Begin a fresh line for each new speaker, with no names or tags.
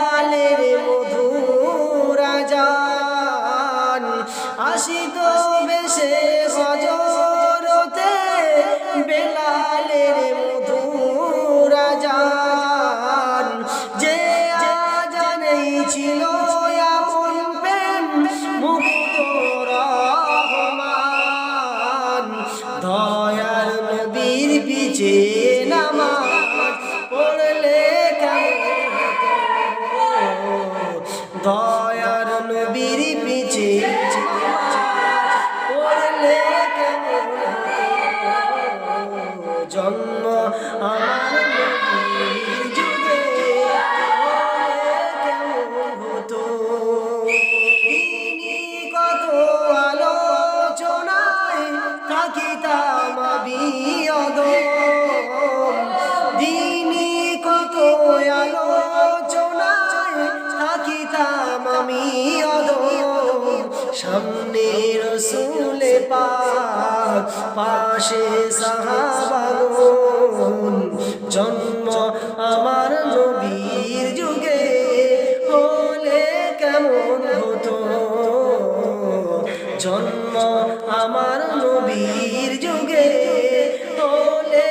বেলালের মধুরা যান আসিত বেশে গজরতে বেলালের মধুরা যান যে জানেই ছিল এমন প্রেম মুক্ত দয়ার দয়ার নবীর পিছে পড়লে? জন্ম আমার নবীর যুগে কেমন হতো তিনি কত আলোচনায় থাকিতাম বিয়দ সামনে রসুলে পাশে সাহাবাগন জন্ম আমার নবীর যুগে হলে কেমন হতো? জন্ম আমার নবীর যুগে হলে